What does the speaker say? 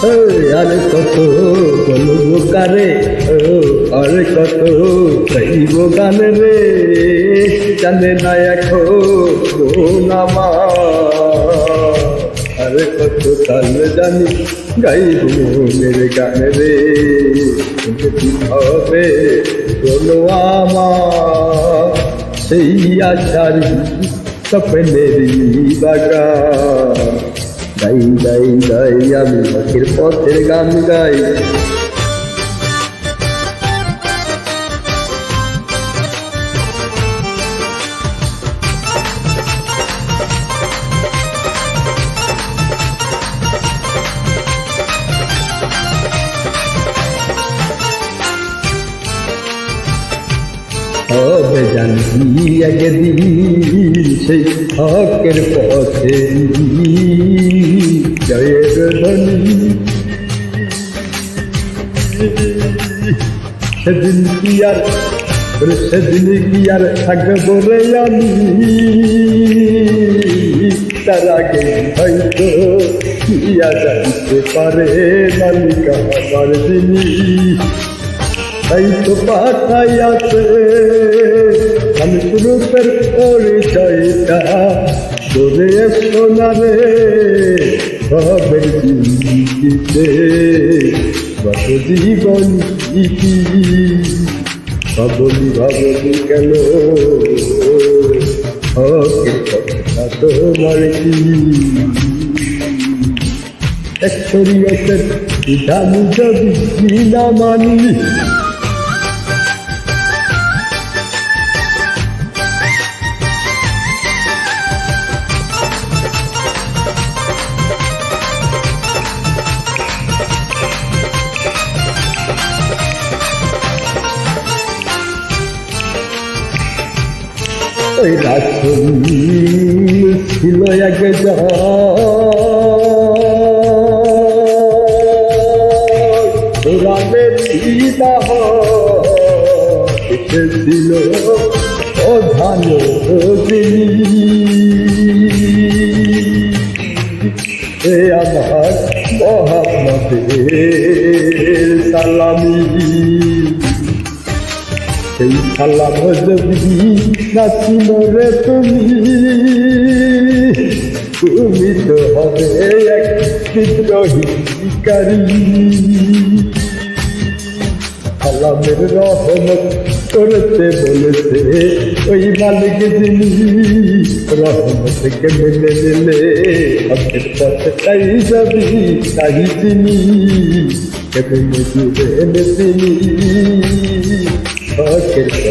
আরে কত বলব কারে আরে কত গাইব গানে রে, জানে না এখন আরে কত কাল জানি গাইব মেরে গানে রে হবে বলো আমার। সেই আশার স্বপ্নেরই বাগান। গাই গাই গাই আমি পাখির পথের গান গাই। হবে জানি, একদিন সেই হকের পথে জয়ের ধ্বনি। সেদিন কি আর সেদিন কি আর থাকব রে আমি? তার আগে হয়তো ইয়া যাইতে পারে মালিকা আমার তাই তো পাঠাই আছে। আমি রূপের পরিচয়টা তোরে সোনারে সবের জিনিসে কত জীবন ইতি ভাবলি ভাবলি কেন? তোমার কি? এক শরীয়তের বিধান যদি না মানি ওই রাসুল ছিল এক রামের বিবাহ এসেছিল প্রধান এ আমার মহাম্মদের সালামি। সেই সালাম যদি নাচি মরে তুমি। তুমি তো হবে এক বিদ্রোহী শিকারী। সালামের রহমত করতে বলেছে, ওই মালিক যিনি। রহমতকে মেনে নিলে হকের পথে তাই যাবি, তাই চিনি কেমন তিনি? হকের পথে